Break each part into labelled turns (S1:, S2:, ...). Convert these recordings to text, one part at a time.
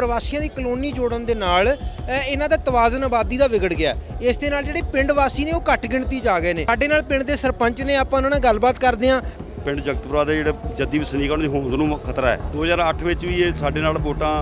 S1: ਪ੍ਰਵਾਸੀਆਂ ਦੀ ਕਲੋਨੀ ਜੋੜਨ ਦੇ ਨਾਲ ਇਹਨਾਂ ਦਾ ਤਵਾਜ਼ਨ ਆਬਾਦੀ ਦਾ ਵਿਗੜ ਗਿਆ। ਇਸ ਦੇ ਨਾਲ ਜਿਹੜੇ ਪਿੰਡ ਵਾਸੀ ਨੇ, ਉਹ ਘੱਟ ਗਿਣਤੀ 'ਚ ਆ ਗਏ ਨੇ। ਸਾਡੇ ਨਾਲ ਪਿੰਡ ਦੇ ਸਰਪੰਚ ਨੇ, ਆਪਾਂ ਉਹਨਾਂ ਨਾਲ ਗੱਲਬਾਤ ਕਰਦੇ ਹਾਂ।
S2: ਪਿੰਡ ਜਗਤਪੁਰਾ ਦੇ ਜਿਹੜੇ ਜੱਦੀ ਵਸਨੀਕ ਉਹਨਾਂ ਦੀ ਹੋਂਦ ਨੂੰ ਖਤਰਾ ਹੈ। 2008 ਵਿੱਚ ਵੀ ਇਹ ਸਾਡੇ ਨਾਲ ਵੋਟਾਂ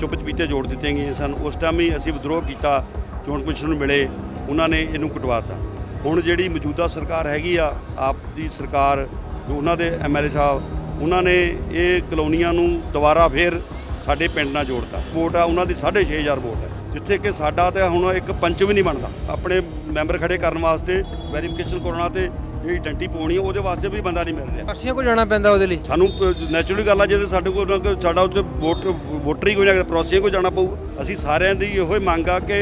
S2: ਚੁੱਪ ਚਪੀਤੇ ਜੋੜ ਦਿੱਤੀਆਂ ਗਈਆਂ ਸਨ। ਉਸ ਟਾਈਮ ਹੀ ਅਸੀਂ ਵਿਦਰੋਹ ਕੀਤਾ, ਚੋਣ ਕਮਿਸ਼ਨ ਨੂੰ ਮਿਲੇ, ਉਹਨਾਂ ਨੇ ਇਹਨੂੰ ਕਟਵਾਤਾ। ਹੁਣ ਜਿਹੜੀ ਮੌਜੂਦਾ ਸਰਕਾਰ ਹੈਗੀ ਆ, ਆਪ ਦੀ ਸਰਕਾਰ ਉਹਨਾਂ ਦੇ ਐਮਐਲਏ ਸਾਹਿਬ, ਉਹਨਾਂ ਨੇ ਇਹ ਕਲੋਨੀਆਂ ਨੂੰ ਦੁਬਾਰਾ ਫੇਰ ਸਾਡੇ ਪਿੰਡ ਨਾਲ ਜੋੜਤਾ। ਵੋਟ ਆ ਉਹਨਾਂ ਦੀ 6500 ਵੋਟ ਹੈ। ਜਿੱਥੇ ਕਿ ਸਾਡਾ ਤੇ ਹੁਣ ਇੱਕ ਪੰਚ ਵੀ ਨਹੀਂ ਬਣਦਾ। ਆਪਣੇ ਮੈਂਬਰ ਖੜੇ ਕਰਨ ਵਾਸਤੇ ਵੈਰੀਫਿਕੇਸ਼ਨ ਕਰਾਉਣਾ ਤੇ ਜਿਹੜੀ ਡੰਟੀ ਪਾਉਣੀ ਉਹਦੇ ਵਾਸਤੇ ਵੀ ਬੰਦਾ ਨਹੀਂ ਮਿਲ ਰਿਹਾ।
S1: ਵਾਸੀਆਂ ਕੋਲ ਜਾਣਾ ਪੈਂਦਾ ਉਹਦੇ ਲਈ?
S2: ਸਾਨੂੰ ਨੈਚੁਰਲੀ ਗੱਲ ਆ ਜੇ ਸਾਡੇ ਕੋਲ ਸਾਡਾ ਉੱਥੇ ਵੋਟ ਵੋਟਰ ਹੀ ਕੋਈ ਨਾ ਪ੍ਰੋਸੈਸਿੰਗ ਕੋ ਜਾਣਾ ਪਊਗਾ। ਅਸੀਂ ਸਾਰਿਆਂ ਦੀ ਇਹੋ ਹੀ ਮੰਗ ਆ ਕਿ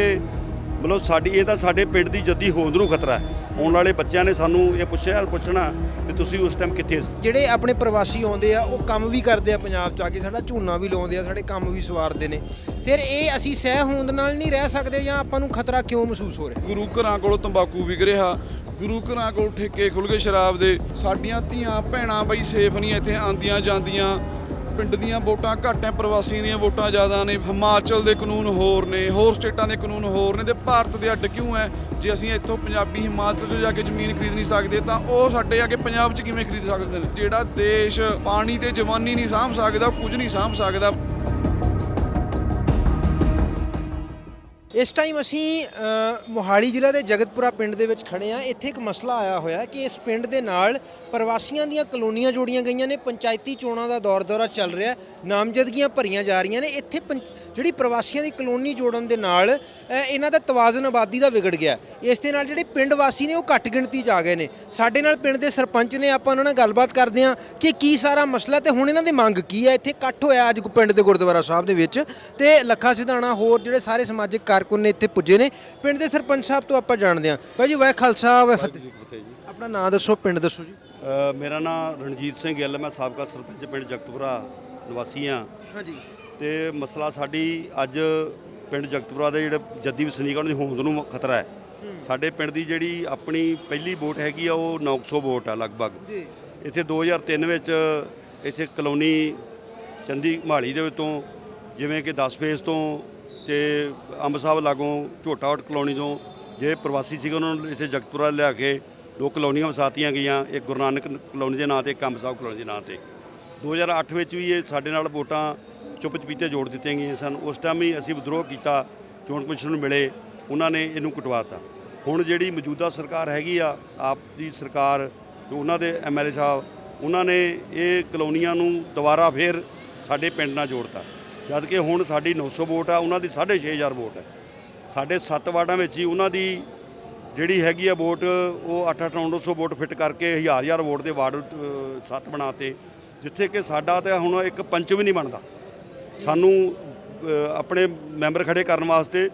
S2: ਮਤਲਬ ਸਾਡੀ ਇਹ ਤਾਂ ਸਾਡੇ ਪਿੰਡ ਦੀ ਜੱਦੀ ਹੋਂਦ ਨੂੰ ਖਤਰਾ ਹੈ। ਆਉਣ ਵਾਲੇ ਬੱਚਿਆਂ ਨੇ ਸਾਨੂੰ ਇਹ ਪੁੱਛਿਆ ਪੁੱਛਣਾ ਕਿ ਤੁਸੀਂ ਉਸ ਟਾਈਮ ਕਿੱਥੇ ਸੀ?
S1: ਜਿਹੜੇ ਆਪਣੇ ਪ੍ਰਵਾਸੀ ਆਉਂਦੇ ਆ ਉਹ ਕੰਮ ਵੀ ਕਰਦੇ ਆ ਪੰਜਾਬ 'ਚ ਆ ਕੇ ਸਾਡਾ ਝੋਨਾ ਵੀ ਲਾਉਂਦੇ ਆ ਸਾਡੇ ਕੰਮ ਵੀ ਸਵਾਰਦੇ ਨੇ। ਫਿਰ ਇਹ ਅਸੀਂ ਸਹਿ ਹੋਂਦ ਨਾਲ ਨਹੀਂ ਰਹਿ ਸਕਦੇ ਜਾਂ ਆਪਾਂ ਨੂੰ ਖਤਰਾ ਕਿਉਂ ਮਹਿਸੂਸ ਹੋ ਰਿਹਾ?
S3: ਗੁਰੂ ਘਰਾਂ ਕੋਲੋਂ ਤੰਬਾਕੂ ਵਿਕ ਰਿਹਾ। ਗੁਰੂ ਘਰਾਂ ਕੋਲ ਠੇਕੇ ਖੁੱਲ ਗਏ ਸ਼ਰਾਬ ਦੇ। ਸਾਡੀਆਂ ਧੀਆਂ ਭੈਣਾਂ ਬਈ ਸੇਫ ਨਹੀਂ ਇੱਥੇ ਆਂਦੀਆਂ ਜਾਂਦੀਆਂ ਪਿੰਡ ਦੀਆਂ ਵੋਟਾਂ ਘੱਟ ਐ ਪ੍ਰਵਾਸੀਆਂ ਦੀਆਂ ਵੋਟਾਂ ਜ਼ਿਆਦਾ ਨੇ, ਹਿਮਾਚਲ ਦੇ ਕਾਨੂੰਨ ਹੋਰ ਨੇ, ਹੋਰ ਸਟੇਟਾਂ ਦੇ ਕਾਨੂੰਨ ਹੋਰ ਨੇ, ਤੇ ਭਾਰਤ ਦੇ ਅੱਡ ਕਿਉਂ ਐ ਜੇ ਅਸੀਂ ਇੱਥੋਂ ਪੰਜਾਬੀ ਹਿਮਾਚਲ 'ਚ ਜਾ ਕੇ ਜ਼ਮੀਨ ਖਰੀਦ ਨਹੀਂ ਸਕਦੇ, ਤਾਂ ਉਹ ਸਾਡੇ ਆ ਕੇ ਪੰਜਾਬ 'ਚ ਕਿਵੇਂ ਖਰੀਦ ਸਕਦੇ ਨੇ? ਜਿਹੜਾ ਦੇਸ਼ ਪਾਣੀ ਤੇ ਜਵਾਨੀ ਨਹੀਂ ਸਾਂਭ ਸਕਦਾ ਕੁਝ ਨਹੀਂ ਸਾਂਭ ਸਕਦਾ
S1: ਇਸ ਟਾਈਮ ਅਸੀਂ ਮੋਹਾਲੀ ਜ਼ਿਲ੍ਹਾ ਦੇ ਜਗਤਪੁਰਾ ਪਿੰਡ ਦੇ ਵਿੱਚ ਖੜੇ ਆ ਇੱਥੇ ਇੱਕ ਮਸਲਾ ਆਇਆ ਹੋਇਆ ਕਿ ਇਸ ਪਿੰਡ ਦੇ ਨਾਲ ਪ੍ਰਵਾਸੀਆਂ ਦੀਆਂ ਕਲੋਨੀਆਂ ਜੋੜੀਆਂ ਗਈਆਂ ਨੇ। ਪੰਚਾਇਤੀ ਚੋਣਾਂ ਦਾ ਦੌਰ ਦੌਰਾ ਚੱਲ ਰਿਹਾ ਨਾਮਜ਼ਦਗੀਆਂ ਭਰੀਆਂ ਜਾ ਰਹੀਆਂ ਨੇ। ਇੱਥੇ ਪੰਚ- ਜਿਹੜੀ ਪ੍ਰਵਾਸੀਆਂ ਦੀ ਕਲੋਨੀ ਜੋੜਨ ਦੇ ਨਾਲ ਇਹਨਾਂ ਦਾ ਤਵਾਜ਼ਨ ਆਬਾਦੀ ਦਾ ਵਿਗੜ ਗਿਆ ਇਸ ਦੇ ਨਾਲ ਜਿਹੜੇ ਪਿੰਡ ਵਾਸੀ ਨੇ, ਉਹ ਘੱਟ ਗਿਣਤੀ 'ਚ ਆ ਗਏ ਨੇ। ਸਾਡੇ ਨਾਲ ਪਿੰਡ ਦੇ ਸਰਪੰਚ ਨੇ, ਆਪਾਂ ਉਹਨਾਂ ਨਾਲ ਗੱਲਬਾਤ ਕਰਦੇ ਹਾਂ ਕਿ ਕੀ ਸਾਰਾ ਮਸਲਾ ਤੇ ਹੁਣ ਇਹਨਾਂ ਦੀ ਮੰਗ ਕੀ ਹੈ? ਇੱਥੇ ਇਕੱਠ ਹੋਇਆ ਅੱਜ ਪਿੰਡ ਦੇ ਗੁਰਦੁਆਰਾ ਸਾਹਿਬ ਦੇ ਵਿੱਚ ਤੇ ਲੱਖਾ ਸਿਧਾਣਾ ਹੋਰ ਜਿਹੜੇ ਸਾਰੇ ਸਮਾਜਿਕ ਕਾਰ ਕਾਰਕੁਨ ਨੇ ਇੱਥੇ ਪੁੱਜੇ ਨੇ। ਪਿੰਡ ਦੇ ਸਰਪੰਚ ਸਾਹਿਬ ਤੋਂ ਆਪਾਂ ਜਾਣਦੇ ਹਾਂ। ਭਾਈ ਜੀ ਵਾਹਿ ਖਾਲਸਾ ਵਾਹਿ ਫਤਿਹ। ਆਪਣਾ ਨਾਮ ਦੱਸੋ ਪਿੰਡ ਦੱਸੋ ਜੀ।
S2: ਅ, ਮੇਰਾ ਨਾਮ ਰਣਜੀਤ ਸਿੰਘ ਗਿੱਲ ਮੈਂ ਸਾਬਕਾ ਸਰਪੰਚ ਪਿੰਡ ਜਗਤਪੁਰਾ ਨਿਵਾਸੀ ਹਾਂ।
S1: ਹਾਂਜੀ
S2: ਤੇ ਮਸਲਾ ਸਾਡੀ ਅੱਜ ਪਿੰਡ ਜਗਤਪੁਰਾ ਦੇ ਜਿਹੜੇ ਜੱਦੀ ਵਸਨੀਕ ਉਹਨਾਂ ਦੀ ਹੋਂਦ ਨੂੰ ਖਤਰਾ ਹੈ। ਸਾਡੇ ਪਿੰਡ ਦੀ ਜਿਹੜੀ ਆਪਣੀ ਪਹਿਲੀ ਵੋਟ ਹੈਗੀ ਆ ਉਹ 900 ਵੋਟ ਆ ਲਗਭਗ।
S1: ਜੀ।
S2: ਇੱਥੇ 2003 ਵਿੱਚ ਇੱਥੇ ਕਲੋਨੀ ਚੰਦੀ ਮਾਲੀ ਦੇ ਵਿੱਚੋਂ ਜਿਵੇਂ ਕਿ 10 ਫੇਸ ਤੋਂ ਤੇ ਅੰਬ ਸਾਹਿਬ ਲਾਗੋਂ ਝੋਟਾਵਟ ਕਲੋਨੀ ਤੋਂ ਜਿਹੜੇ ਪ੍ਰਵਾਸੀ ਸੀਗੇ, ਉਹਨਾਂ ਨੂੰ ਇੱਥੇ ਜਗਤਪੁਰਾ ਲਿਆ ਕੇ ਦੋ ਕਲੋਨੀਆਂ ਵਸਾਤੀਆਂ ਗਈਆਂ, ਇੱਕ ਗੁਰੂ ਨਾਨਕ ਕਲੋਨੀ ਦੇ ਨਾਂ ਤੇ, ਇੱਕ ਅੰਬ ਸਾਹਿਬ ਕਲੋਨੀ ਦੇ ਨਾਂ ਤੇ। 2008 ਵਿੱਚ ਵੀ ਇਹ ਸਾਡੇ ਨਾਲ ਵੋਟਾਂ ਚੁੱਪ ਚਪੀਤੇ ਜੋੜ ਦਿੱਤੀਆਂ ਗਈਆਂ ਸਨ। ਉਸ ਟਾਈਮ ਹੀ ਅਸੀਂ ਵਿਦਰੋਹ ਕੀਤਾ, ਚੋਣ ਕਮਿਸ਼ਨ ਨੂੰ ਮਿਲੇ, ਉਹਨਾਂ ਨੇ ਇਹਨੂੰ ਕਟਵਾਤਾ। ਹੁਣ ਜਿਹੜੀ ਮੌਜੂਦਾ ਸਰਕਾਰ ਹੈਗੀ ਆ, ਆਪ ਦੀ ਸਰਕਾਰ ਉਹਨਾਂ ਦੇ ਐਮਐਲਏ ਸਾਹਿਬ, ਉਹਨਾਂ ਨੇ ਇਹ ਕਲੋਨੀਆਂ ਨੂੰ ਦੁਬਾਰਾ ਫੇਰ ਸਾਡੇ ਪਿੰਡ ਨਾਲ ਜੋੜਤਾ। ਜਦ ਕਿ ਹੁਣ ਸਾਡੀ 900 ਵੋਟ ਆ, ਉਹਨਾਂ ਦੀ 6500 ਵੋਟ ਹੈ। ਸਾਡੇ 7 ਵਾਰਡਾਂ ਵਿੱਚ ਹੀ ਉਹਨਾਂ ਦੀ ਜਿਹੜੀ ਹੈਗੀ ਆ ਵੋਟ, ਉਹ 8 900 ਵੋਟ ਫਿੱਟ ਕਰਕੇ ਹਜ਼ਾਰ ਹਜ਼ਾਰ ਵੋਟ ਦੇ ਵਾਰਡ 7 ਬਣਾਤੇ, ਜਿੱਥੇ ਕਿ ਸਾਡਾ ਤਾਂ ਹੁਣ ਇੱਕ ਪੰਚ ਵੀ ਨਹੀਂ ਬਣਦਾ। ਸਾਨੂੰ ਆਪਣੇ ਮੈਂਬਰ ਖੜੇ ਕਰਨ ਵਾਸਤੇ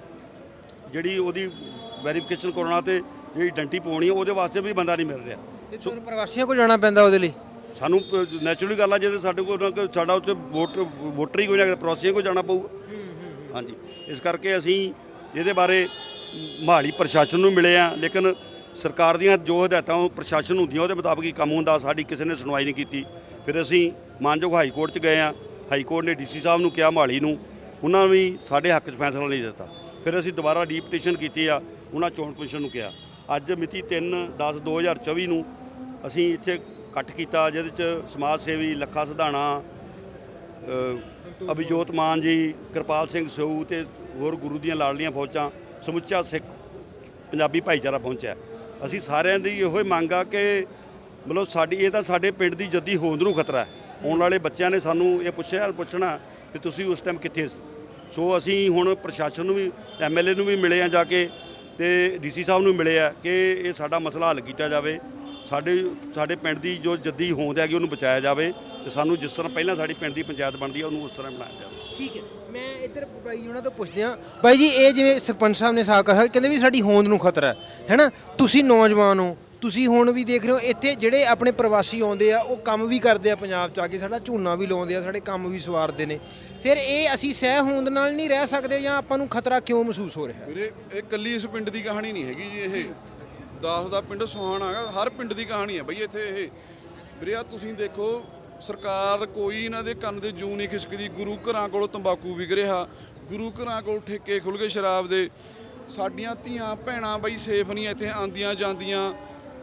S2: ਜਿਹੜੀ ਉਹਦੀ ਵੈਰੀਫਿਕੇਸ਼ਨ ਕਰਾਉਣਾ ਤੇ ਜਿਹੜੀ ਡੰਟੀ ਪਾਉਣੀ ਉਹਦੇ ਵਾਸਤੇ ਵੀ ਬੰਦਾ ਨਹੀਂ ਮਿਲ ਰਿਹਾ।
S1: ਤੇ ਪ੍ਰਵਾਸੀਆਂ ਕੋਲ ਜਾਣਾ ਪੈਂਦਾ ਉਹਦੇ ਲਈ?
S2: ਸਾਨੂੰ ਨੈਚੁਰਲੀ ਗੱਲ ਆ ਜੇ ਸਾਡੇ ਕੋਲ ਨਾ ਕੋਈ ਸਾਡਾ ਉੱਥੇ ਵੋਟਰ ਵੋਟਰ ਹੀ ਕੋਈ ਨਾ ਪ੍ਰੋਸੈਸਿੰਗ ਕੋ ਜਾਣਾ ਪਊਗਾ। ਹਾਂਜੀ। ਇਸ ਕਰਕੇ ਅਸੀਂ ਇਹਦੇ ਬਾਰੇ ਮਹਾਲੀ ਪ੍ਰਸ਼ਾਸਨ ਨੂੰ ਮਿਲੇ ਆ, ਲੇਕਿਨ ਸਰਕਾਰ ਦੀਆਂ ਜੋ ਹਦਾਇਤਾਂ ਉਹ ਪ੍ਰਸ਼ਾਸਨ ਹੁੰਦੀਆਂ, ਉਹਦੇ ਮੁਤਾਬਕ ਹੀ ਕੰਮ ਹੁੰਦਾ, ਸਾਡੀ ਕਿਸੇ ਨੇ ਸੁਣਵਾਈ ਨਹੀਂ ਕੀਤੀ। ਫਿਰ ਅਸੀਂ ਮਾਨਯੋਗ ਹਾਈ ਕੋਰਟ 'ਚ ਗਏ ਆ। ਹਾਈ ਕੋਰਟ ਨੇ ਡੀਸੀ ਸਾਹਿਬ ਨੂੰ ਕਿਹਾ ਮਹਾਲੀ ਨੂੰ, ਉਹਨਾਂ ਵੀ ਸਾਡੇ ਹੱਕ 'ਚ ਫੈਸਲਾ ਨਹੀਂ ਦਿੱਤਾ। ਫਿਰ ਅਸੀਂ ਦੁਬਾਰਾ ਡੀ ਪਟੀਸ਼ਨ ਕੀਤੀ ਆ, ਉਹਨਾਂ ਚੋਣ ਕਮਿਸ਼ਨ ਨੂੰ ਕਿਹਾ। ਅੱਜ ਮਿਤੀ 3 10 2024 ਨੂੰ ਅਸੀਂ ਇੱਥੇ ਇਕੱਠ ਕੀਤਾ, ਜਿਹਦੇ 'ਚ ਸਮਾਜ ਸੇਵੀ ਲੱਖਾ ਸਿਧਾਣਾ ਅਭਿਜੋਤ ਮਾਨ ਜੀ, ਕਿਰਪਾਲ ਸਿੰਘ ਸਊ ਤੇ ਹੋਰ ਗੁਰੂ ਦੀਆਂ ਲਾਡਲੀਆਂ ਫੌਜਾਂ, ਸਮੁੱਚਾ ਸਿੱਖ ਪੰਜਾਬੀ ਭਾਈਚਾਰਾ ਪਹੁੰਚਿਆ। ਅਸੀਂ ਸਾਰਿਆਂ ਦੀ ਇਹੋ ਹੀ ਮੰਗ ਆ ਕਿ ਮਤਲਬ ਸਾਡੀ, ਇਹ ਤਾਂ ਸਾਡੇ ਪਿੰਡ ਦੀ ਜੱਦੀ ਹੋਂਦ ਨੂੰ ਖਤਰਾ ਹੈ। ਆਉਣ ਵਾਲੇ ਬੱਚਿਆਂ ਨੇ ਸਾਨੂੰ ਇਹ ਪੁੱਛਿਆ, ਪੁੱਛਣਾ ਕਿ ਤੁਸੀਂ ਉਸ ਟਾਈਮ ਕਿੱਥੇ ਸੀ। ਸੋ ਅਸੀਂ ਹੁਣ ਪ੍ਰਸ਼ਾਸਨ ਨੂੰ ਵੀ ਐਮਐਲਏ ਨੂੰ ਵੀ ਮਿਲੇ ਆ ਜਾ ਕੇ ਤੇ ਡੀਸੀ ਸਾਹਿਬ ਨੂੰ ਮਿਲੇ ਆ ਕਿ ਇਹ ਸਾਡਾ ਮਸਲਾ ਹੱਲ ਕੀਤਾ ਜਾਵੇ। ਸਾਡੇ ਸਾਡੇ ਪਿੰਡ ਦੀ ਜੋ ਜੱਦੀ ਹੋਂਦ ਹੈਗੀ ਉਹਨੂੰ ਬਚਾਇਆ ਜਾਵੇ ਤੇ ਸਾਨੂੰ ਜਿਸ ਤਰ੍ਹਾਂ ਪਹਿਲਾਂ ਸਾਡੀ ਪਿੰਡ ਦੀ ਪੰਚਾਇਤ ਬਣਦੀ ਹੈ ਉਹਨੂੰ ਉਸ ਤਰ੍ਹਾਂ ਬਣਾਇਆ ਜਾਵੇ।
S1: ਠੀਕ ਹੈ। ਮੈਂ ਇੱਧਰ ਬਾਈ ਉਹਨਾਂ ਤੋਂ ਪੁੱਛਦੇ ਹਾਂ। ਬਾਈ ਜੀ ਇਹ ਜਿਵੇਂ ਸਰਪੰਚ ਸਾਹਿਬ ਨੇ ਸਾਫ਼ ਕਹਾ ਕਹਿੰਦੇ ਵੀ ਸਾਡੀ ਹੋਂਦ ਨੂੰ ਖਤਰਾ ਹੈ ਹੈਨਾ? ਤੁਸੀਂ ਨੌਜਵਾਨ ਹੋ ਤੁਸੀਂ ਹੁਣ ਵੀ ਦੇਖ ਰਹੇ ਹੋ ਇੱਥੇ ਜਿਹੜੇ ਆਪਣੇ ਪ੍ਰਵਾਸੀ ਆਉਂਦੇ ਆ ਉਹ ਕੰਮ ਵੀ ਕਰਦੇ ਆ ਪੰਜਾਬ ਚ ਆ ਕੇ ਸਾਡਾ ਝੋਨਾ ਵੀ ਲਾਉਂਦੇ ਆ ਸਾਡੇ ਕੰਮ ਵੀ ਸਵਾਰਦੇ ਨੇ। ਫਿਰ ਇਹ ਅਸੀਂ ਸਹਿ ਹੋਂਦ ਨਾਲ ਨਹੀਂ ਰਹਿ ਸਕਦੇ ਜਾਂ ਆਪਾਂ ਨੂੰ ਖਤਰਾ ਕਿਉਂ ਮਹਿਸੂਸ ਹੋ ਰਿਹਾ?
S3: ਵੀਰੇ ਇਹ ਕੱਲੀ ਇਸ ਪਿੰਡ ਦੀ ਕਹਾਣੀ ਨਹੀਂ ਹੈਗੀ ਜੀ ਇਹ। ਦਾਸ ਦਾ ਪਿੰਡ ਸੁਹਾਣਾ ਹੈਗਾ ਹਰ ਪਿੰਡ ਦੀ ਕਹਾਣੀ ਹੈ ਬਈ ਇੱਥੇ ਇਹ। ਵੀਰੇ ਆ ਤੁਸੀਂ ਦੇਖੋ, ਸਰਕਾਰ ਕੋਈ ਇਹਨਾਂ ਦੇ ਕੰਨ ਦੇ ਜੂ ਨਹੀਂ ਖਿਸਕਦੀ, ਗੁਰੂ ਘਰਾਂ ਕੋਲੋਂ ਤੰਬਾਕੂ ਵਿਕ ਰਿਹਾ। ਗੁਰੂ ਘਰਾਂ ਕੋਲ ਠੇਕੇ ਖੁੱਲ ਗਏ ਸ਼ਰਾਬ ਦੇ। ਸਾਡੀਆਂ ਧੀਆਂ ਭੈਣਾਂ ਬਈ ਸੇਫ ਨਹੀਂ ਇੱਥੇ ਆਂਦੀਆਂ ਜਾਂਦੀਆਂ।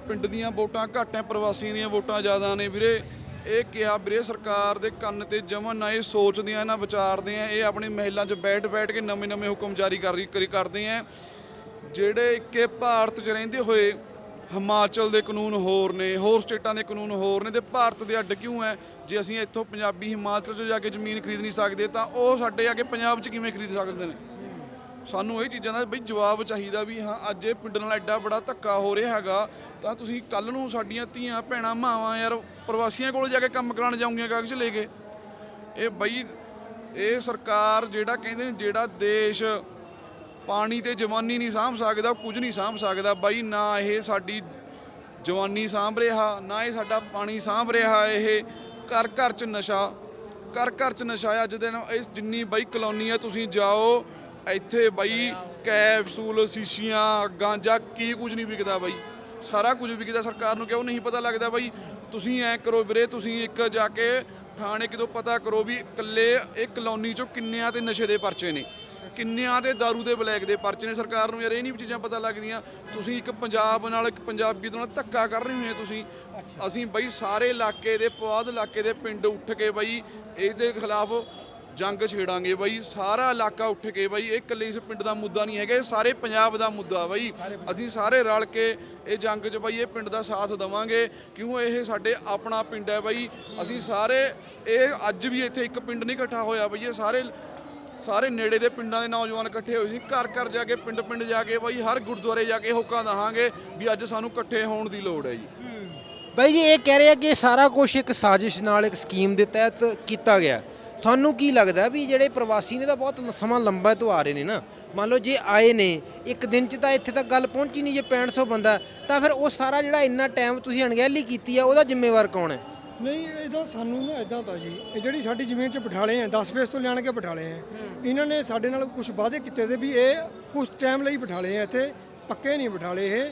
S3: ਪਿੰਡ ਦੀਆਂ ਵੋਟਾਂ ਘੱਟ ਐ ਪ੍ਰਵਾਸੀਆਂ ਦੀਆਂ ਵੋਟਾਂ ਜ਼ਿਆਦਾ ਨੇ। ਵੀਰੇ, ਇਹ ਕਿਹਾ ਵੀਰੇ, ਸਰਕਾਰ ਦੇ ਕੰਨ ਤੇ ਜਮਨ ਨਾ ਇਹ ਸੋਚਦੇ ਆ, ਨਾ ਵਿਚਾਰਦੇ ਆ। ਇਹ ਆਪਣੇ ਮਹਿਲਾਂ 'ਚ ਬੈਠ ਬੈਠ ਕੇ ਨਵੇਂ ਨਵੇਂ ਹੁਕਮ ਜਾਰੀ ਕਰ ਕਰੀ ਕਰਦੇ ਆ। ਜਿਹੜੇ ਕਿ ਭਾਰਤ 'ਚ ਰਹਿੰਦੇ ਹੋਏ ਹਿਮਾਚਲ ਦੇ ਕਾਨੂੰਨ ਹੋਰ ਨੇ, ਹੋਰ ਸਟੇਟਾਂ ਦੇ ਕਾਨੂੰਨ ਹੋਰ ਨੇ, ਤੇ ਭਾਰਤ ਦੇ ਅੱਡ ਕਿਉਂ ਹੈ? ਜੇ ਅਸੀਂ ਇੱਥੋਂ ਪੰਜਾਬੀ ਹਿਮਾਚਲ 'ਚ ਜਾ ਕੇ ਜ਼ਮੀਨ ਖਰੀਦ ਨਹੀਂ ਸਕਦੇ, ਤਾਂ ਉਹ ਸਾਡੇ ਆ ਕੇ ਪੰਜਾਬ 'ਚ ਕਿਵੇਂ ਖਰੀਦ ਸਕਦੇ ਨੇ? ਸਾਨੂੰ ਇਹ ਚੀਜ਼ਾਂ ਦਾ ਬਈ ਜਵਾਬ ਚਾਹੀਦਾ ਵੀ ਹਾਂ, ਅੱਜ ਇਹ ਪਿੰਡ ਨਾਲ ਐਡਾ ਬੜਾ ਧੱਕਾ ਹੋ ਰਿਹਾ ਹੈਗਾ, ਤਾਂ ਤੁਸੀਂ ਕੱਲ ਨੂੰ ਸਾਡੀਆਂ ਧੀਆਂ, ਭੈਣਾਂ, ਮਾਵਾਂ ਯਾਰ ਪ੍ਰਵਾਸੀਆਂ ਕੋਲ ਜਾ ਕੇ ਕੰਮ ਕਰਾਉਣ ਜਾਉਂਗੀਆਂ ਕਾਗਜ਼ ਲੈ ਕੇ। ਇਹ ਬਈ, ਇਹ ਸਰਕਾਰ ਜਿਹੜਾ ਕਹਿੰਦੇ ਨੇ, ਜਿਹੜਾ ਦੇਸ਼ ਪਾਣੀ ਤੇ ਜਵਾਨੀ ਨਹੀਂ ਸਾਂਭ ਸਕਦਾ, ਕੁਝ ਨਹੀਂ ਸਾਂਭ ਸਕਦਾ। ਬਾਈ, ਨਾ ਇਹ ਸਾਡੀ ਜਵਾਨੀ ਸਾਂਭ ਰਿਹਾ, ਨਾ ਇਹ ਸਾਡਾ ਪਾਣੀ ਸਾਂਭ ਰਿਹਾ, ਇਹ ਘਰ ਘਰ ਚ ਨਸ਼ਾ, ਘਰ ਘਰ ਚ ਨਸ਼ਾ ਆ ਅੱਜ ਦੇ ਦਿਨ ਇਸ ਜਿੰਨੀ ਬਾਈ ਕਲੋਨੀ ਆ ਤੁਸੀਂ ਜਾਓ, ਇੱਥੇ ਬਾਈ ਕੈਪਸੂਲ, ਸ਼ੀਸ਼ੀਆਂ, ਗਾਂਜਾ, ਕੀ ਕੁਝ ਨਹੀਂ ਵਿਕਦਾ ਬਾਈ। ਸਾਰਾ ਕੁਝ ਵਿਕਦਾ, ਸਰਕਾਰ ਨੂੰ ਕਿਉਂ ਨਹੀਂ ਪਤਾ ਲੱਗਦਾ ਬਾਈ? ਤੁਸੀਂ ਐ ਕਰੋ ਵੀਰੇ, ਤੁਸੀਂ ਇੱਕ ਜਾ ਕੇ ਥਾਣੇ ਕਿਤੋਂ ਪਤਾ ਕਰੋ ਵੀ ਇਕੱਲੇ ਇਹ ਕਲੋਨੀ ਚੋਂ ਕਿੰਨਿਆਂ ਤੇ ਨਸ਼ੇ ਦੇ ਪਰਚੇ ਨੇ। ਕਿੰਨਿਆਂ ਦੇ दारू ਦੇ ਬਲੈਕ ਦੇ ਪਰਚੇ ਨੇ ਸਰਕਾਰ ਨੂੰ ਯਾਰ ਇਹ ਨਹੀਂ ਚੀਜ਼ਾਂ ਪਤਾ ਲੱਗਦੀਆਂ। ਤੁਸੀਂ ਇੱਕ ਪੰਜਾਬ ਨਾਲ ਇੱਕ ਪੰਜਾਬੀ ਦੇ ਨਾਲ ਧੱਕਾ ਕਰ ਰਹੇ ਹੋ ਤੁਸੀਂ। ਅਸੀਂ ਬਈ ਸਾਰੇ ਇਲਾਕੇ ਦੇ ਪਵਾਦ ਇਲਾਕੇ ਦੇ ਪਿੰਡ ਉੱਠ ਕੇ ਬਈ ਇਹਦੇ ਖਿਲਾਫ ਜੰਗ ਛੇੜਾਂਗੇ ਬਾਈ। ਸਾਰਾ ਇਲਾਕਾ ਉੱਠ ਕੇ ਬਾਈ ਇਹ ਇਕੱਲੇ ਇਸ ਪਿੰਡ ਦਾ ਮੁੱਦਾ ਨਹੀਂ ਹੈਗਾ, ਇਹ ਸਾਰੇ ਪੰਜਾਬ ਦਾ ਮੁੱਦਾ ਬਾਈ। ਅਸੀਂ ਸਾਰੇ ਰਲ ਕੇ ਇਹ ਜੰਗ 'ਚ ਬਾਈ ਇਹ ਪਿੰਡ ਦਾ ਸਾਥ ਦੇਵਾਂਗੇ। ਕਿਉਂ ਇਹ ਸਾਡੇ ਆਪਣਾ ਪਿੰਡ ਹੈ ਬਾਈ? ਅਸੀਂ ਸਾਰੇ, ਇਹ ਅੱਜ ਵੀ ਇੱਥੇ ਇੱਕ ਪਿੰਡ ਨਹੀਂ ਇਕੱਠਾ ਹੋਇਆ ਬਈ, ਇਹ ਸਾਰੇ ਸਾਰੇ ਨੇੜੇ ਦੇ ਪਿੰਡਾਂ ਦੇ ਨੌਜਵਾਨ ਇਕੱਠੇ ਹੋਏ ਸੀ। ਘਰ ਘਰ ਜਾ ਕੇ, ਪਿੰਡ ਪਿੰਡ ਜਾ ਕੇ ਬਾਈ, ਹਰ ਗੁਰਦੁਆਰੇ ਜਾ ਕੇ ਹੋਕਾ ਦਹਾਂਗੇ ਵੀ ਅੱਜ ਸਾਨੂੰ ਇਕੱਠੇ ਹੋਣ ਦੀ ਲੋੜ ਹੈ ਜੀ।
S1: ਬਾਈ ਜੀ, ਇਹ ਕਹਿ ਰਹੇ ਆ ਕਿ ਸਾਰਾ ਕੁਝ ਇੱਕ ਸਾਜ਼ਿਸ਼ ਨਾਲ, ਇੱਕ ਸਕੀਮ ਦੇ ਤਹਿਤ ਕੀਤਾ ਗਿਆ। ਤੁਹਾਨੂੰ ਕੀ ਲੱਗਦਾ ਵੀ ਜਿਹੜੇ ਪ੍ਰਵਾਸੀ ਨੇ ਤਾਂ ਬਹੁਤ ਸਮਾਂ ਲੰਬਾ ਤੋਂ ਆ ਰਹੇ ਨੇ ਨਾ। ਮੰਨ ਲਓ ਜੇ ਆਏ ਨੇ, ਇੱਕ ਦਿਨ 'ਚ ਤਾਂ ਇੱਥੇ ਤੱਕ ਗੱਲ ਪਹੁੰਚੀ ਨਹੀਂ ਜੇ 6500 ਬੰਦਾ, ਤਾਂ ਫਿਰ ਉਹ ਸਾਰਾ ਜਿਹੜਾ ਇੰਨਾ ਟਾਈਮ ਤੁਸੀਂ ਅਣਗਹਿਲੀ ਕੀਤੀ ਆ, ਉਹਦਾ ਜ਼ਿੰਮੇਵਾਰ ਕੌਣ ਹੈ?
S4: ਨਹੀਂ ਇਹਦਾ ਸਾਨੂੰ ਨਾ ਇਦਾਂ ਤਾਂ ਜੀ। ਇਹ ਜਿਹੜੀ ਸਾਡੀ ਜ਼ਮੀਨ 'ਚ ਬਿਠਾਲੇ ਆ 10 ਫੇਸ ਤੋਂ ਲਿਆਣ ਕੇ ਬਿਠਾਲੇ ਆ। ਇਹਨਾਂ ਨੇ ਸਾਡੇ ਨਾਲ ਕੁਝ ਵਾਅਦੇ ਕੀਤੇ ਤੇ ਵੀ ਇਹ ਕੁਝ ਟਾਈਮ ਲਈ ਬਿਠਾਲੇ ਆ ਇੱਥੇ ਪੱਕੇ ਨਹੀਂ ਬਿਠਾਲੇ ਇਹ।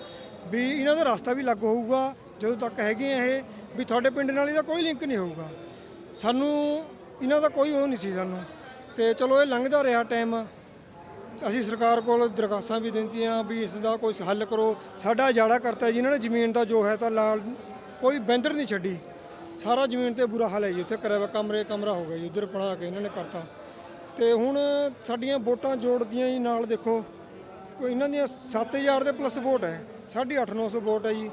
S4: ਵੀ ਇਹਨਾਂ ਦਾ ਰਸਤਾ ਵੀ ਲੱਗ ਹੋਊਗਾ ਜਦੋਂ ਤੱਕ ਹੈਗੇ ਆ ਇਹ ਵੀ ਤੁਹਾਡੇ ਪਿੰਡ ਨਾਲ ਇਹਦਾ ਕੋਈ ਲਿੰਕ ਨਹੀਂ ਹੋਊਗਾ। ਸਾਨੂੰ ਇਹਨਾਂ ਦਾ ਕੋਈ ਉਹ ਨਹੀਂ ਸੀ ਸਾਨੂੰ। ਤੇ ਚਲੋ ਇਹ ਲੰਘਦਾ ਰਿਹਾ ਟਾਈਮ ਅਸੀਂ ਸਰਕਾਰ ਕੋਲ ਦਰਖਾਸਤਾਂ ਵੀ ਦਿੱਤੀਆਂ ਵੀ ਇਸ ਦਾ ਕੋਈ ਹੱਲ ਕਰੋ। ਸਾਡਾ ਉਜਾੜਾ ਕਰਤਾ ਜੀ ਇਹਨਾਂ ਨੇ ਜ਼ਮੀਨ ਦਾ ਜੋ ਹੈ ਤਾਂ ਲਾਲ ਕੋਈ ਬੰਦਰ ਨਹੀਂ ਛੱਡੀ। ਸਾਰਾ ਜ਼ਮੀਨ ਤੇ ਬੁਰਾ ਹਾਲ ਹੈ ਜੀ ਉੱਥੇ ਕਰਿਆ ਵਾ ਕਮਰੇ ਕਮਰਾ ਹੋ ਗਿਆ ਜੀ ਉਧਰ ਬਣਾ ਕੇ ਇਹਨਾਂ ਨੇ ਕਰਤਾ। ਤੇ ਹੁਣ ਸਾਡੀਆਂ ਵੋਟਾਂ ਜੋੜਦੀਆਂ ਜੀ ਨਾਲ ਦੇਖੋ ਕੋਈ ਇਹਨਾਂ ਦੀਆਂ 7000 ਦੇ ਪਲੱਸ ਵੋਟ ਹੈ 8.5 900 ਵੋਟ ਹੈ ਜੀ।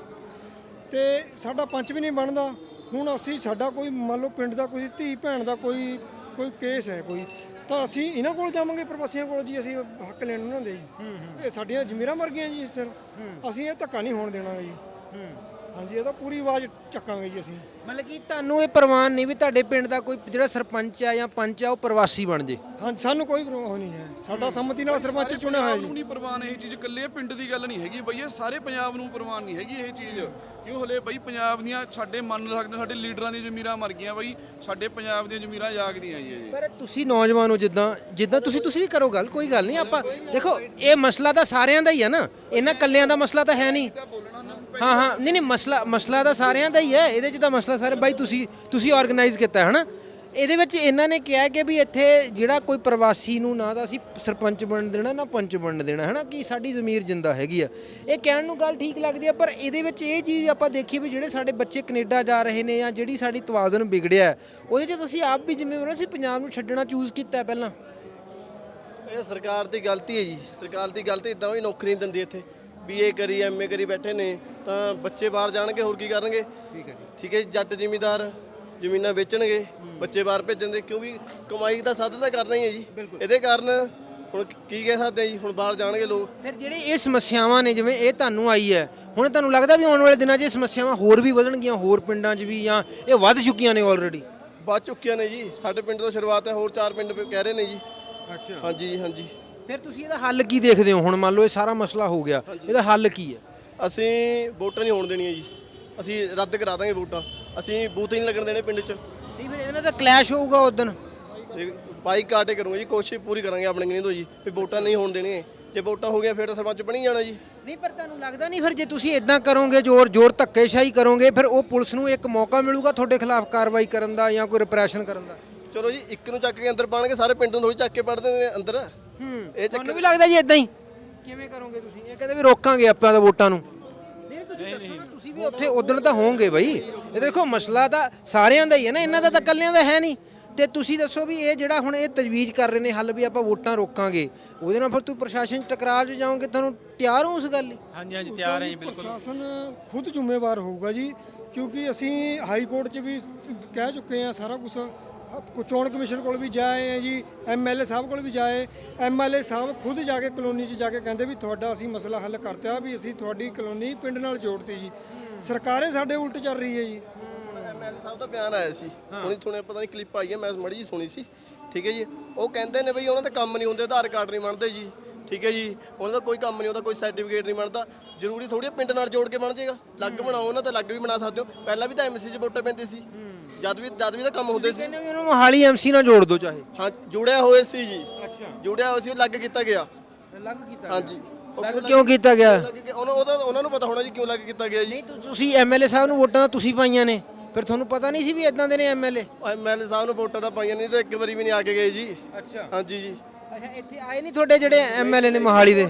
S4: ਤੇ ਸਾਡਾ ਪੰਚ ਵੀ ਨਹੀਂ ਬਣਦਾ ਹੁਣ ਅਸੀਂ ਸਾਡਾ ਕੋਈ ਮੰਨ ਲਓ ਪਿੰਡ ਦਾ ਕੋਈ ਧੀ ਭੈਣ ਦਾ ਕੋਈ ਕੋਈ ਕੇਸ ਹੈ ਕੋਈ ਤਾਂ ਅਸੀਂ ਇਹਨਾਂ ਕੋਲ ਜਾਵਾਂਗੇ ਪ੍ਰਵਾਸੀਆਂ ਕੋਲ ਜੀ ਅਸੀਂ ਹੱਕ ਲੈਣ ਉਹਨਾਂ ਦੇ ਜੀ। ਇਹ ਸਾਡੀਆਂ ਜ਼ਮੀਰਾਂ ਮਰ ਗਈਆਂ ਜੀ ਇਸ ਫਿਰ ਅਸੀਂ ਇਹ ਧੱਕਾ ਨਹੀਂ ਹੋਣ ਦੇਣਾ ਜੀ। ਹਾਂਜੀ ਇਹਦਾ ਪੂਰੀ ਆਵਾਜ਼ ਚੱਕਾਂਗੇ ਜੀ ਅਸੀਂ।
S1: ਮਤਲਬ ਕਿ ਤੁਹਾਨੂੰ ਇਹ ਪ੍ਰਵਾਨ ਨਹੀਂ ਵੀ ਤੁਹਾਡੇ ਪਿੰਡ ਦਾ ਕੋਈ ਜਿਹੜਾ ਸਰਪੰਚ ਆ ਜਾਂ ਪੰਚ ਆ ਉਹ ਪ੍ਰਵਾਸੀ ਬਣ ਜੇ?
S4: ਹਾਂਜੀ ਸਾਨੂੰ ਕੋਈ ਪ੍ਰੋਬਲਮ ਨਹੀਂ ਹੈ। ਸਾਡਾ ਸੰਮਤੀ ਨਾਲ ਸਰਪੰਚ ਚੁਣਿਆ ਹੋਇਆ ਜੀ।
S3: ਨੂੰ ਨਹੀਂ ਪ੍ਰਵਾਨ ਇਹ ਚੀਜ਼ ਇਕੱਲੇ ਪਿੰਡ ਦੀ ਗੱਲ ਨਹੀਂ ਹੈਗੀ ਬਈ ਇਹ ਸਾਰੇ ਪੰਜਾਬ ਨੂੰ ਪ੍ਰਵਾਨ ਨਹੀਂ ਹੈਗੀ ਇਹ ਚੀਜ਼। ਕਿਉਂ ਹਲੇ ਬਈ ਪੰਜਾਬ ਦੀਆਂ ਸਾਡੇ ਮੰਨ ਸਕਦੇ ਸਾਡੇ ਲੀਡਰਾਂ ਦੀਆਂ ਜ਼ਮੀਰਾਂ ਮਰ ਗਈਆਂ ਬਈ ਸਾਡੇ ਪੰਜਾਬ ਦੀਆਂ ਜ਼ਮੀਰਾਂ ਜਾਗਦੀਆਂ ਜੀ ਜੀ।
S1: ਪਰ ਤੁਸੀਂ ਨੌਜਵਾਨ ਹੋ ਜਿੱਦਾਂ ਜਿੱਦਾਂ ਤੁਸੀਂ ਤੁਸੀਂ ਵੀ ਕਰੋ ਗੱਲ ਕੋਈ ਗੱਲ ਨਹੀਂ ਆਪਾਂ ਦੇਖੋ ਇਹ ਮਸਲਾ ਤਾਂ ਸਾਰਿਆਂ ਦਾ ਹੀ ਹੈ ਨਾ ਇਹਨਾਂ ਕੱਲਿਆਂ ਦਾ ਮਸਲਾ ਤਾਂ ਹੈ ਨਹੀਂ ਹਾਂ ਹਾਂ ਨਹੀਂ ਨਹੀਂ ਮਸਲਾ ਮਸਲਾ ਤਾਂ ਸਾਰਿਆਂ ਦਾ ਹੀ ਹੈ ਇਹਦੇ 'ਚ ਤਾਂ ਮਸਲਾ ਸਾਰੇ ਬਾਈ ਤੁਸੀਂ ਤੁਸੀਂ ਆਰਗੇਨਾਈਜ਼ ਕੀਤਾ ਹੈ ਹਨਾ ਇਹਦੇ ਵਿੱਚ ਇਹਨਾਂ ਨੇ ਕਿਹਾ ਕਿ ਵੀ ਇੱਥੇ ਜਿਹੜਾ ਕੋਈ ਪ੍ਰਵਾਸੀ ਨੂੰ ਨਾ ਤਾਂ ਅਸੀਂ ਸਰਪੰਚ ਬਣ ਦੇਣਾ ਨਾ ਪੰਚ ਬਣ ਦੇਣਾ ਹਨਾ? ਕਿ ਸਾਡੀ ਜ਼ਮੀਰ ਜਿੰਦਾ ਹੈਗੀ ਆ। ਇਹ ਕਹਿਣ ਨੂੰ ਗੱਲ ਠੀਕ ਲੱਗਦੀ ਆ ਪਰ ਇਹਦੇ ਵਿੱਚ ਇਹ ਚੀਜ਼ ਆਪਾਂ ਦੇਖੀਏ ਵੀ ਜਿਹੜੇ ਸਾਡੇ ਬੱਚੇ ਕੈਨੇਡਾ ਜਾ ਰਹੇ ਨੇ ਜਾਂ ਜਿਹੜੀ ਸਾਡੀ ਤਵਾਜ਼ਨ ਵਿਗੜਿਆ ਹੈ, ਉਹਦੇ 'ਚ ਤੁਸੀਂ ਆਪ ਵੀ ਜ਼ਿੰਮੇਵਾਰ ਹੋ ਅਸੀਂ ਪੰਜਾਬ ਨੂੰ ਛੱਡਣਾ ਚੂਜ਼ ਕੀਤਾ ਹੈ ਪਹਿਲਾਂ?
S5: ਇਹ ਸਰਕਾਰ ਦੀ ਗਲਤੀ ਹੈ ਜੀ। ਸਰਕਾਰ ਦੀ ਗਲਤੀ ਇਦਾਂ ਵੀ ਨੌਕਰੀ ਨਹੀਂ ਦਿੰਦੀ ਇੱਥੇ। ਬੀਏ ਕਰੀ ਐਮਏ ਕਰੀ ਬੈਠੇ ਨੇ ਤਾਂ ਬੱਚੇ ਬਾਹਰ ਜਾਣਗੇ ਹੋਰ ਕੀ ਕਰਨਗੇ? ਠੀਕ ਹੈ ਜੀ। ਠੀਕ ਹੈ ਜੀ, ਜੱਟ ਜ਼ਿਮੀਂਦਾਰ ਜ਼ਮੀਨਾਂ ਵੇਚਣਗੇ ਬੱਚੇ ਬਾਹਰ ਭੇਜਣ ਦੇ ਕਿਉਂਕਿ ਕਮਾਈ ਦਾ ਸਾਧਨ ਤਾਂ ਕਰਨਾ ਹੀ ਹੈ ਜੀ। ਇਹਦੇ ਕਾਰਨ ਹੁਣ ਕੀ ਕਹਿ ਸਕਦੇ ਹਾਂ ਜੀ ਹੁਣ ਬਾਹਰ ਜਾਣਗੇ ਲੋਕ।
S1: ਫਿਰ ਜਿਹੜੇ ਇਹ ਸਮੱਸਿਆਵਾਂ ਨੇ ਜਿਵੇਂ ਇਹ ਤੁਹਾਨੂੰ ਆਈ ਹੈ ਹੁਣ ਤੁਹਾਨੂੰ ਲੱਗਦਾ ਵੀ ਆਉਣ ਵਾਲੇ ਦਿਨਾਂ 'ਚ ਇਹ ਸਮੱਸਿਆਵਾਂ ਹੋਰ ਵੀ ਵਧਣਗੀਆਂ ਹੋਰ ਪਿੰਡਾਂ 'ਚ ਵੀ ਜਾਂ ਇਹ ਵੱਧ ਚੁੱਕੀਆਂ ਨੇ ਆਲਰੇਡੀ
S5: ਵੱਧ ਚੁੱਕੀਆਂ ਨੇ ਜੀ। ਸਾਡੇ ਪਿੰਡ ਤੋਂ ਸ਼ੁਰੂਆਤ ਹੈ ਹੋਰ ਚਾਰ ਪਿੰਡ ਕਹਿ ਰਹੇ ਨੇ ਜੀ।
S1: ਅੱਛਾ।
S5: ਹਾਂਜੀ ਜੀ ਹਾਂਜੀ।
S1: ਫਿਰ ਤੁਸੀਂ ਇਹਦਾ ਹੱਲ ਕੀ ਦੇਖਦੇ ਹੋ? ਹੁਣ ਮੰਨ ਲਓ ਇਹ ਸਾਰਾ ਮਸਲਾ ਹੋ ਗਿਆ। ਇਹਦਾ ਹੱਲ ਕੀ ਹੈ?
S5: ਅਸੀਂ ਵੋਟਾਂ ਨਹੀਂ ਹੋਣ ਦੇਣੀਆਂ ਜੀ। ਅਸੀਂ ਰੱਦ ਕਰਾ ਦਾਂਗੇ ਵੋਟਾਂ ਅਸੀਂ ਬੂਥ ਹੀ ਨਹੀਂ ਲੱਗਣ ਦੇਣੇ ਪਿੰਡ 'ਚ।
S1: ਨਹੀਂ ਫਿਰ ਇਹਦੇ ਨਾਲ ਤਾਂ ਕਲੈਸ਼ ਹੋਊਗਾ ਉਦੋਂ
S5: ਇਹ ਬਾਈਕ ਕਾਟੇ ਕਰੂੰਗਾ ਜੀ ਕੋਸ਼ਿਸ਼ ਪੂਰੀ ਕਰਾਂਗੇ ਆਪਣੇ ਗਨੀ ਤੋਂ ਜੀ ਵੀ ਵੋਟਾਂ ਨਹੀਂ ਹੋਣ ਦੇਣੀਆਂ ਜੇ ਵੋਟਾਂ ਹੋ ਗਈਆਂ ਫਿਰ ਤਾਂ ਸਰਪੰਚ ਬਣੀ ਜਾਣਾ ਜੀ।
S1: ਨਹੀਂ ਪਰ ਤੁਹਾਨੂੰ ਲੱਗਦਾ ਨਹੀਂ ਫਿਰ ਜੇ ਤੁਸੀਂ ਇਦਾਂ ਕਰੋਗੇ ਜ਼ੋਰ ਜ਼ੋਰ ਧੱਕੇਸ਼ਾਹੀ ਕਰੋਗੇ ਫਿਰ ਉਹ ਪੁਲਿਸ ਨੂੰ ਇੱਕ ਮੌਕਾ ਮਿਲੂਗਾ ਤੁਹਾਡੇ ਖਿਲਾਫ ਕਾਰਵਾਈ ਕਰਨ ਦਾ ਜਾਂ ਕੋਈ ਰਿਪਰੈਸ਼ਨ ਕਰਨ ਦਾ?
S5: ਚਲੋ ਜੀ ਇੱਕ ਨੂੰ ਚੱਕ ਕੇ ਅੰਦਰ ਪਾਣਗੇ ਸਾਰੇ ਪਿੰਡ ਨੂੰ ਥੋੜੀ ਚੱਕ ਕੇ ਪੜ ਦਿੰਦੇ ਅੰਦਰ।
S1: ਹੂੰ
S5: ਇਹ
S1: ਤੁਹਾਨੂੰ ਵੀ ਲੱਗਦਾ ਜੀ ਇਦਾਂ ਹੀ? ਕਿਵੇਂ ਕਰੋਗੇ ਤੁਸੀਂ? ਇਹ ਕਹਿੰਦੇ ਵੀ ਰੋਕਾਂਗੇ ਆਪਾਂ ਤਾਂ ਵੋਟਾਂ ਨੂੰ। ਵੀ ਉੱਥੇ ਉਦਣ ਤਾਂ ਹੋਵੋਗੇ ਬਈ। ਇਹ ਦੇਖੋ ਮਸਲਾ ਤਾਂ ਸਾਰਿਆਂ ਦਾ ਹੀ ਹੈ ਨਾ ਇਹਨਾਂ ਦਾ ਤਾਂ ਇਕੱਲਿਆਂ ਦਾ ਹੈ ਨਹੀਂ। ਤੇ ਤੁਸੀਂ ਦੱਸੋ ਵੀ ਇਹ ਜਿਹੜਾ ਹੁਣ ਇਹ ਤਜਵੀਜ਼ ਕਰ ਰਹੇ ਨੇ ਹੱਲ ਵੀ ਆਪਾਂ ਵੋਟਾਂ ਰੋਕਾਂਗੇ ਉਹਦੇ ਨਾਲ ਫਿਰ ਤੂੰ ਪ੍ਰਸ਼ਾਸਨ 'ਚ ਟਕਰਾਅ 'ਚ ਜਾਓਗੇ ਤੁਹਾਨੂੰ ਤਿਆਰ ਹੋ ਉਸ ਗੱਲ ਲਈ?
S6: ਹਾਂਜੀ ਹਾਂਜੀ ਤਿਆਰ ਹੈ ਜੀ ਬਿਲਕੁਲ।
S4: ਪ੍ਰਸ਼ਾਸਨ ਖੁਦ ਜ਼ਿੰਮੇਵਾਰ ਹੋਊਗਾ ਜੀ ਕਿਉਂਕਿ ਅਸੀਂ ਹਾਈ ਕੋਰਟ 'ਚ ਵੀ ਕਹਿ ਚੁੱਕੇ ਹਾਂ ਸਾਰਾ ਕੁਝ ਚੋਣ ਕਮਿਸ਼ਨ ਕੋਲ ਵੀ ਜਾਏ ਆ ਜੀ ਐਮਐਲਏ ਸਾਹਿਬ ਕੋਲ ਵੀ ਜਾਏ ਐਮਐਲਏ ਸਾਹਿਬ ਖੁਦ ਜਾ ਕੇ ਕਲੋਨੀ 'ਚ ਜਾ ਕੇ ਕਹਿੰਦੇ ਵੀ ਤੁਹਾਡਾ ਅਸੀਂ ਮਸਲਾ ਹੱਲ ਕਰਤਾ ਵੀ ਅਸੀਂ ਤੁਹਾਡੀ ਕਲੋਨੀ ਪਿੰਡ ਨਾਲ ਜੋੜਤੀ ਜੀ। ਸਰਕਾਰੇ ਸਾਡੇ ਉਲਟ ਚੱਲ ਰਹੀ ਹੈ ਜੀ।
S5: ਐਮਐਲਏ ਸਾਹਿਬ ਦਾ ਬਿਆਨ ਆਇਆ ਸੀ। ਉਹਨੇ ਸੁਣਿਆ ਪਤਾ ਨਹੀਂ ਕਲਿੱਪ ਆਈ ਹੈ ਮੈਂ ਮੜੀ ਜੀ ਸੁਣੀ ਸੀ। ਠੀਕ ਹੈ ਜੀ। ਉਹ ਕਹਿੰਦੇ ਨੇ ਬਈ ਉਹਨਾਂ ਦੇ ਕੰਮ ਨਹੀਂ ਹੁੰਦੇ ਆਧਾਰ ਕਾਰਡ ਨਹੀਂ ਬਣਦੇ ਜੀ। ਠੀਕ ਹੈ ਜੀ। ਉਹਨਾਂ ਦਾ ਕੋਈ ਕੰਮ ਨਹੀਂ ਹੁੰਦਾ ਕੋਈ ਸਰਟੀਫਿਕੇਟ ਨਹੀਂ ਬਣਦਾ। ਜ਼ਰੂਰੀ ਥੋੜੀ ਪਿੰਡ ਨਾਲ ਜੋੜ ਕੇ ਬਣ ਜਾਏਗਾ। ਲੱਗ ਬਣਾਓ ਉਹਨਾਂ ਤਾਂ ਲੱਗ ਵੀ ਬਣਾ ਸਕਦੇ ਹੋ। ਪਹਿਲਾਂ ਵੀ ਤਾਂ ਐਮਸੀ 'ਚ ਵੋਟਾਂ ਪੈਂਦੀ ਸੀ। ਜਦ ਵੀ ਜਦ ਵੀ ਤਾਂ ਕੰਮ ਹੁੰਦੇ ਸੀ।
S1: ਕਹਿੰਦੇ ਵੀ ਉਹਨੂੰ ਮੋਹਾਲੀ ਐਮਸੀ ਨਾਲ ਜੋੜ ਦਿਓ ਚਾਹੇ।
S5: ਹਾਂ ਜੁੜਿਆ ਹੋਇਆ ਸੀ ਜੀ। ਜੁੜਿਆ ਹੋਇਆ ਸੀ ਉਹ ਲੱਗ ਕੀਤਾ ਗਿਆ।
S1: ਲੱਗ ਕੀਤਾ
S5: ਹਾਂਜੀ।
S1: ਕਿਉਂ ਕੀਤਾ ਗਿਆ?
S5: ਉਹਨਾਂ ਉਹਦਾ ਉਹਨਾਂ ਨੂੰ ਪਤਾ ਹੋਣਾ ਜੀ ਕਿਉਂ ਲੱਗ ਕੀਤਾ ਗਿਆ ਜੀ।
S1: ਨਹੀਂ ਤੁ- ਤੁਸੀਂ ਐਮਐਲਏ ਸਾਹਿਬ ਨੂੰ ਵੋਟਾਂ ਤਾਂ ਤੁਸੀਂ ਪਾਈਆਂ ਨੇ। ਫਿਰ ਤੁਹਾਨੂੰ ਪਤਾ ਨਹੀਂ ਸੀ ਵੀ ਇਦਾਂ ਦੇ ਨੇ ਐਮਐਲਏ
S5: ਐਮਐਲਏ ਸਾਹਿਬ ਨੂੰ ਵੋਟਾਂ ਤਾਂ ਪਾਈਆਂ ਨਹੀਂ ਤਾਂ ਇੱਕ ਵਾਰੀ ਵੀ ਨਹੀਂ ਆ ਕੇ ਗਏ ਜੀ।
S1: ਅੱਛਾ।
S5: ਹਾਂਜੀ ਜੀ।
S1: ਅੱਛਾ ਇੱਥੇ ਆਏ ਨਹੀਂ ਤੁਹਾਡੇ ਜਿਹੜੇ ਐਮਐਲਏ ਨੇ ਮੋਹਾਲੀ ਦੇ?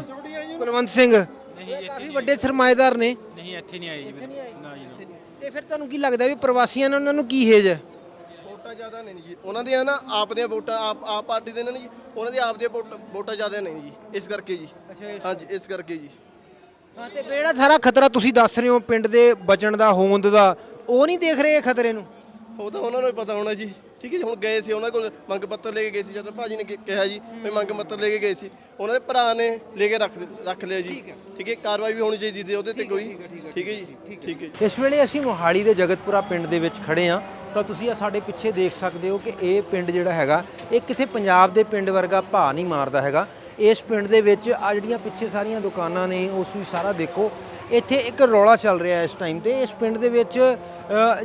S1: ਕੁਲਵੰਤ ਸਿੰਘ। ਇਹ ਕਾਫੀ ਵੱਡੇ ਸਰਮਾਏਦਾਰ ਨੇ।
S6: ਨਹੀਂ ਇੱਥੇ ਨਹੀਂ ਆਏ ਜੀ। ਨਾ ਜੀ ਨਾ।
S1: ਤੇ ਫਿਰ ਤੁਹਾਨੂੰ ਕੀ ਲੱਗਦਾ ਵੀ ਪ੍ਰਵਾਸੀਆਂ ਨਾਲ ਉਹਨਾਂ ਨੂੰ ਕੀ ਹੇਜ ਹੈ?
S5: ਵੋਟਾਂ ਜ਼ਿਆਦਾ ਨਹੀਂ ਜੀ। ਉਹਨਾਂ ਦੀਆਂ ਨਾ ਆਪ ਦੀਆਂ ਵੋਟਾਂ ਆਪ ਆਪ ਪਾਰਟੀ ਦੇ ਨੇ ਜੀ ਉਹਨਾਂ ਦੀ ਆਪ ਦੀਆਂ ਵੋਟ- ਵੋਟਾਂ ਜ਼ਿਆਦਾ ਨਹੀਂ ਜੀ ਇਸ ਕਰਕੇ ਜੀ। ਹਾਂਜੀ ਇਸ ਕਰਕੇ ਜੀ।
S1: ਹਾਂ ਤੇ ਜਿਹੜਾ ਸਾਰਾ ਖਤਰਾ ਤੁਸੀਂ ਦੱਸ ਰਹੇ ਹੋ ਪਿੰਡ ਦੇ ਬਚਣ ਦਾ ਹੋਂਦ ਦਾ ਉਹ ਨਹੀਂ ਦੇਖ ਰਹੇ ਇਹ ਖਤਰੇ ਨੂੰ?
S5: ਉਹ ਤਾਂ ਉਹਨਾਂ ਨੂੰ ਹੀ ਪਤਾ ਹੋਣਾ ਜੀ। ਠੀਕ ਹੈ ਜੀ ਹੁਣ ਗਏ ਸੀ ਉਹਨਾਂ ਕੋਲ ਮੰਗ ਪੱਤਰ ਲੈ ਕੇ ਗਏ ਸੀ ਜਦੋਂ ਭਾਜੀ ਨੇ ਕਿ- ਕਿਹਾ ਜੀ ਵੀ ਮੰਗ ਪੱਤਰ ਲੈ ਕੇ ਗਏ ਸੀ। ਉਹਨਾਂ ਦੇ ਭਰਾ ਨੇ ਲੈ ਕੇ ਰੱਖ ਰੱਖ ਲਿਆ ਜੀ। ਠੀਕ ਹੈ। ਕਾਰਵਾਈ ਵੀ ਹੋਣੀ ਚਾਹੀਦੀ ਸੀ ਉਹਦੇ ਤੇ ਕੋਈ। ਠੀਕ ਹੈ ਜੀ ਠੀਕ ਹੈ। ਜੀ।
S1: ਇਸ ਵੇਲੇ ਅਸੀਂ ਮੋਹਾਲੀ ਦੇ ਜਗਤਪੁਰਾ ਪਿੰਡ ਦੇ ਵਿੱਚ ਖੜੇ ਆ ਤਾਂ ਤੁਸੀਂ ਆ ਸਾਡੇ ਪਿੱਛੇ ਦੇਖ ਸਕਦੇ ਹੋ ਕਿ ਇਹ ਪਿੰਡ ਜਿਹੜਾ ਹੈਗਾ, ਇਹ ਕਿਸੇ ਪੰਜਾਬ ਦੇ ਪਿੰਡ ਵਰਗਾ ਭਾ ਨਹੀਂ ਮਾਰਦਾ ਹੈਗਾ। ਇਸ ਪਿੰਡ ਦੇ ਵਿੱਚ ਆ ਜਿਹੜੀਆਂ ਪਿੱਛੇ ਸਾਰੀਆਂ ਦੁਕਾਨਾਂ ਨੇ, ਉਸ ਵੀ ਸਾਰਾ ਦੇਖੋ। ਇੱਥੇ ਇੱਕ ਰੌਲਾ ਚੱਲ ਰਿਹਾ ਇਸ ਟਾਈਮ ਤੇ। ਇਸ ਪਿੰਡ ਦੇ ਵਿੱਚ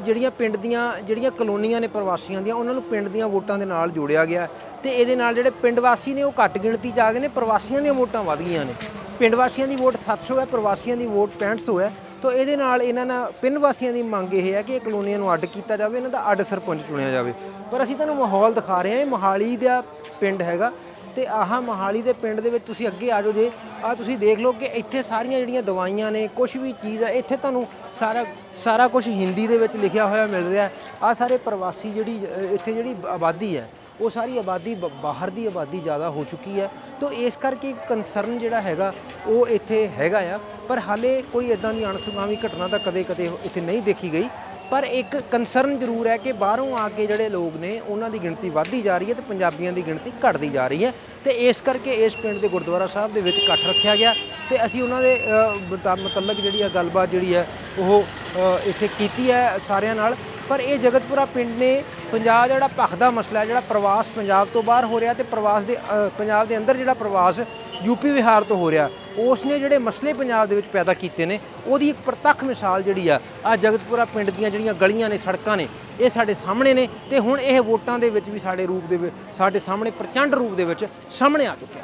S1: ਜਿਹੜੀਆਂ ਪਿੰਡ ਦੀਆਂ, ਜਿਹੜੀਆਂ ਕਲੋਨੀਆਂ ਨੇ ਪ੍ਰਵਾਸੀਆਂ ਦੀਆਂ, ਉਹਨਾਂ ਨੂੰ ਪਿੰਡ ਦੀਆਂ ਵੋਟਾਂ ਦੇ ਨਾਲ ਜੋੜਿਆ ਗਿਆ। ਤੇ ਇਹਦੇ ਨਾਲ ਜਿਹੜੇ ਪਿੰਡ ਵਾਸੀ ਨੇ, ਉਹ ਘੱਟ ਗਿਣਤੀ 'ਚ ਆ ਗਏ ਨੇ। ਪ੍ਰਵਾਸੀਆਂ ਦੀਆਂ ਵੋਟਾਂ ਵੱਧ ਗਈਆਂ ਨੇ। ਪਿੰਡ ਵਾਸੀਆਂ ਦੀ ਵੋਟ 700 ਹੈ, ਪ੍ਰਵਾਸੀਆਂ ਦੀ ਵੋਟ 6500 ਹੈ। ਤਾਂ ਇਹਦੇ ਨਾਲ ਇਹਨਾਂ ਨਾਲ ਪਿੰਡ ਵਾਸੀਆਂ ਦੀ ਮੰਗ ਇਹ ਹੈ ਕਿ ਇਹ ਕਲੋਨੀਆਂ ਨੂੰ ਅੱਡ ਕੀਤਾ ਜਾਵੇ, ਇਹਨਾਂ ਦਾ ਅੱਡ ਸਰਪੰਚ ਚੁਣਿਆ ਜਾਵੇ। ਪਰ ਅਸੀਂ ਤੁਹਾਨੂੰ ਮਾਹੌਲ ਦਿਖਾ ਰਹੇ ਹਾਂ, ਇਹ ਮੋਹਾਲੀ ਦਾ ਪਿੰਡ ਹੈਗਾ ਤੇ ਆਹ ਮੋਹਾਲੀ ਦੇ ਪਿੰਡ ਦੇ ਵਿੱਚ ਤੁਸੀਂ ਅੱਗੇ ਆ ਜਾਓ ਜੇ ਆ ਤੁਸੀਂ ਦੇਖ ਲਓ ਕਿ ਇੱਥੇ ਸਾਰੀਆਂ ਜਿਹੜੀਆਂ ਦਵਾਈਆਂ ਨੇ ਕੁਝ ਵੀ ਚੀਜ਼ ਹੈ ਇੱਥੇ ਤੁਹਾਨੂੰ ਸਾਰਾ ਸਾਰਾ ਕੁਝ ਹਿੰਦੀ ਦੇ ਵਿੱਚ ਲਿਖਿਆ ਹੋਇਆ ਮਿਲ ਰਿਹਾ। ਆ ਸਾਰੇ ਪ੍ਰਵਾਸੀ ਜਿਹੜੀ ਇੱਥੇ ਜਿਹੜੀ ਆਬਾਦੀ ਹੈ ਉਹ ਸਾਰੀ ਆਬਾਦੀ ਬ- ਬਾਹਰ ਦੀ ਆਬਾਦੀ ਜ਼ਿਆਦਾ ਹੋ ਚੁੱਕੀ ਹੈ। ਤਾਂ ਇਸ ਕਰਕੇ ਕੰਸਰਨ ਜਿਹੜਾ ਹੈਗਾ, ਉਹ ਇੱਥੇ ਹੈਗਾ ਆ। ਪਰ ਹਾਲੇ ਕੋਈ ਇਦਾਂ ਦੀ ਅਣਸੁਖਾਵੀ ਘਟਨਾ ਤਾਂ ਕਦੇ-ਕਦੇ ਇੱਥੇ ਨਹੀਂ ਦੇਖੀ ਗਈ। ਪਰ ਇੱਕ ਕੰਸਰਨ ਜ਼ਰੂਰ ਹੈ ਕਿ ਬਾਹਰੋਂ ਆ ਕੇ ਜਿਹੜੇ ਲੋਕ ਨੇ, ਉਹਨਾਂ ਦੀ ਗਿਣਤੀ ਵੱਧਦੀ ਜਾ ਰਹੀ ਹੈ ਤੇ ਪੰਜਾਬੀਆਂ ਦੀ ਗਿਣਤੀ ਘਟਦੀ ਜਾ ਰਹੀ ਹੈ। ਤੇ ਇਸ ਕਰਕੇ ਇਸ ਪਿੰਡ ਦੇ ਗੁਰਦੁਆਰਾ ਸਾਹਿਬ ਦੇ ਵਿੱਚ ਇਕੱਠ ਰੱਖਿਆ ਗਿਆ। ਤੇ ਅਸੀਂ ਉਹਨਾਂ ਦੇ ਮੁਤਲਕ ਜਿਹੜੀ ਆ ਗੱਲਬਾਤ ਜਿਹੜੀ ਹੈ, ਉਹ ਇੱਥੇ ਕੀਤੀ ਹੈ ਸਾਰਿਆਂ ਨਾਲ। ਪਰ ਇਹ ਜਗਤਪੁਰਾ ਪਿੰਡ ਨੇ ਪੰਜਾਬ ਦਾ ਜਿਹੜਾ ਭਖਦਾ ਮਸਲਾ ਜਿਹੜਾ ਪ੍ਰਵਾਸ ਪੰਜਾਬ ਤੋਂ ਬਾਹਰ ਹੋ ਰਿਹਾ ਤੇ ਪ੍ਰਵਾਸ ਦੇ ਪੰਜਾਬ ਦੇ ਅੰਦਰ ਜਿਹੜਾ ਪ੍ਰਵਾਸ ਯੂਪੀ ਵਿਹਾਰ ਤੋਂ ਹੋ ਰਿਹਾ ਉਸ ਨੇ ਜਿਹੜੇ ਮਸਲੇ ਪੰਜਾਬ ਦੇ ਵਿੱਚ ਪੈਦਾ ਕੀਤੇ ਨੇ, ਉਹਦੀ ਇੱਕ ਪ੍ਰਤੱਖ ਮਿਸਾਲ ਜਿਹੜੀ ਆ ਆ ਜਗਤਪੁਰਾ ਪਿੰਡ ਦੀਆਂ ਜਿਹੜੀਆਂ ਗਲੀਆਂ ਨੇ, ਸੜਕਾਂ ਨੇ, ਇਹ ਸਾਡੇ ਸਾਹਮਣੇ ਨੇ ਤੇ ਹੁਣ ਇਹ ਵੋਟਾਂ ਦੇ ਵਿੱਚ ਵੀ ਸਾਡੇ ਰੂਪ ਦੇ ਸਾਡੇ ਸਾਹਮਣੇ ਪ੍ਰਚੰਡ ਰੂਪ ਦੇ ਵਿੱਚ ਸਾਹਮਣੇ ਆ ਚੁੱਕਿਆ।